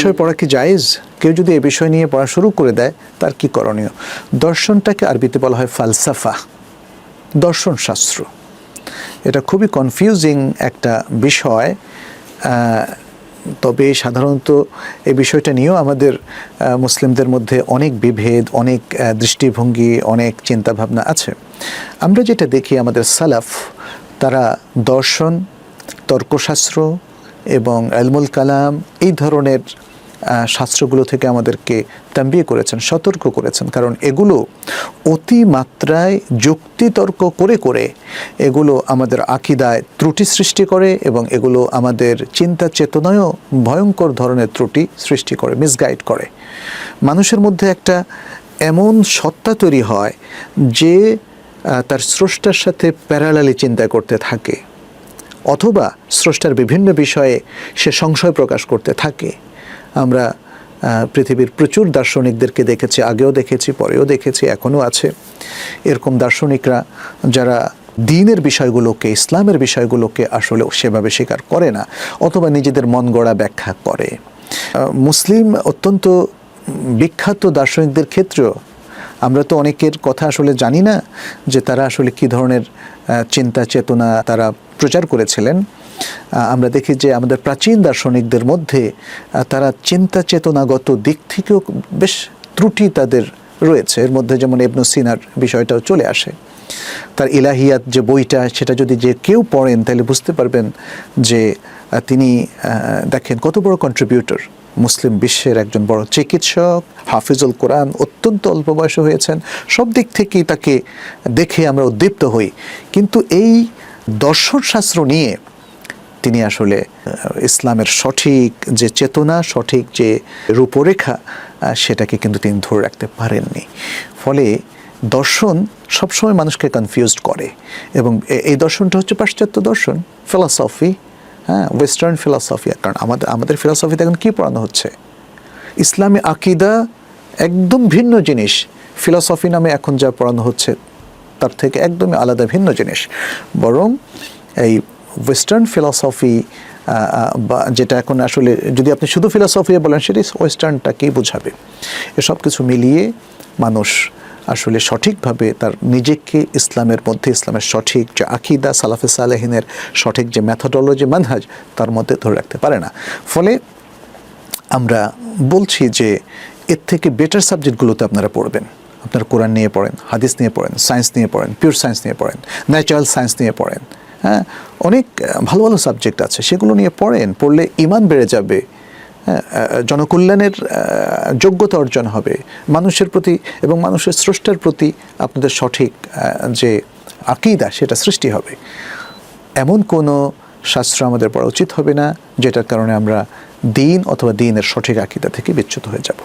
বিষয় পড়া কি জায়েজ? কেউ যদি এ বিষয় নিয়ে পড়া শুরু করে দেয়, তার কি করণীয়? দর্শনটাকে আরবিতে বলা হয় ফালসাফা দর্শন শাস্ত্র এটা খুবই কনফিউজিং একটা বিষয় তবে সাধারণত এই বিষয়টা নিয়েও আমাদের মুসলিমদের মধ্যে অনেক বিভেদ, অনেক দৃষ্টিভঙ্গি, অনেক চিন্তাভাবনা আছে। আমরা যেটা দেখি আমাদের সালাফ, তারা দর্শন, তর্কশাস্ত্র এবং আলমুল কালাম এই ধরনের শাস্ত্রগুলো থেকে আমাদেরকে তাম্বিয়ে করেছেন, সতর্ক করেছেন। কারণ এগুলো অতিমাত্রায় যুক্তিতর্ক করে করে এগুলো আমাদের আকিদায় ত্রুটি সৃষ্টি করে এবং এগুলো আমাদের চিন্তা চেতনায়ও ভয়ঙ্কর ধরনের ত্রুটি সৃষ্টি করে মিসগাইড করে। মানুষের মধ্যে একটা এমন সত্তা তৈরি হয় যে তার স্রষ্টার সাথে প্যারালালি চিন্তা করতে থাকে, অথবা স্রষ্টার বিভিন্ন বিষয়ে সে সংশয় প্রকাশ করতে থাকে। আমরা পৃথিবীর প্রচুর দার্শনিকদেরকে দেখেছি, আগেও দেখেছি, পরেও দেখেছি এখনও আছে। এরকম দার্শনিকরা যারা দিনের বিষয়গুলোকে, ইসলামের বিষয়গুলোকে আসলে সেভাবে স্বীকার করে না, অথবা নিজেদের মন গড়া ব্যাখ্যা করে। মুসলিম অত্যন্ত বিখ্যাত দার্শনিকদের ক্ষেত্রেও আমরা তো অনেকের কথা আসলে জানি না যে তারা আসলে কি ধরনের চিন্তা চেতনা তারা প্রচার করেছিলেন। আমরা দেখি যে আমাদের প্রাচীন দার্শনিকদের মধ্যে তারা চিন্তা চেতনাগত দিক থেকেও বেশ ত্রুটি তাদের রয়েছে। এর মধ্যে যেমন এবনু সিনার বিষয়টাও চলে আসে। তার ইলাহিয়াত যে বইটা, সেটা যদি যে কেউ পড়েন, তাহলে বুঝতে পারবেন যে তিনি দেখেন কত বড় কন্ট্রিবিউটর মুসলিম বিশ্বের একজন বড় চিকিৎসক, হাফিজুল কোরআন অত্যন্ত অল্প বয়সে হয়েছেন। সব দিক থেকেই তাকে দেখে আমরা উদ্দীপ্ত হই। কিন্তু এই দর্শনশাস্ত্র নিয়ে তিনি আসলে ইসলামের সঠিক যে চেতনা, সঠিক যে রূপরেখা সেটাকে কিন্তু তিনি ধরে রাখতে পারেননি। ফলে দর্শন সবসময় মানুষকে কনফিউজড করে এবং এই দর্শনটা হচ্ছে পাশ্চাত্য দর্শন ফিলসফি হ্যাঁ ওয়েস্টার্ন ফিলসফি কারণ আমাদের আমাদের ফিলসফিতে এখন কী পড়ানো হচ্ছে? ইসলামী আকিদা একদম ভিন্ন জিনিস। ফিলসফি নামে এখন যা পড়ানো হচ্ছে তার থেকে একদমই আলাদা, ভিন্ন জিনিস। বরং এই ওয়েস্টার্ন ফিলসফি বা যেটা এখন আসলে যদি আপনি শুধু ফিলসফি বলেন, সেটি ওয়েস্টার্নটাকেই বোঝাবে? এসব কিছু মিলিয়ে মানুষ আসলে সঠিকভাবে তার নিজেকে ইসলামের মধ্যে, ইসলামের সঠিক যে আকিদা, সালাফে সালেহিনের সঠিক যে ম্যাথোডলজি মানহাজ তার মধ্যে ধরে রাখতে পারে না। ফলে আমরা বলছি যে, এর থেকে বেটার সাবজেক্টগুলোতে আপনারা পড়বেন। আপনারা কোরআন নিয়ে পড়েন হাদিস নিয়ে পড়েন সায়েন্স নিয়ে পড়েন পিওর সায়েন্স নিয়ে পড়েন ন্যাচারাল সায়েন্স নিয়ে পড়েন হ্যাঁ? অনেক ভালো ভালো সাবজেক্ট আছে সেগুলো নিয়ে পড়েন পড়লে ইমান বেড়ে যাবে হ্যাঁ, জনকল্যাণের যোগ্যতা অর্জন হবে মানুষের প্রতি এবং মানুষের স্রষ্টার প্রতি আপনাদের সঠিক যে আকিদা সেটা সৃষ্টি হবে। এমন কোনো শাস্ত্র আমাদের পড়া উচিত হবে না যেটার কারণে আমরা দিন অথবা দিনের সঠিক আকিদা থেকে বিচ্যুত হয়ে যাব।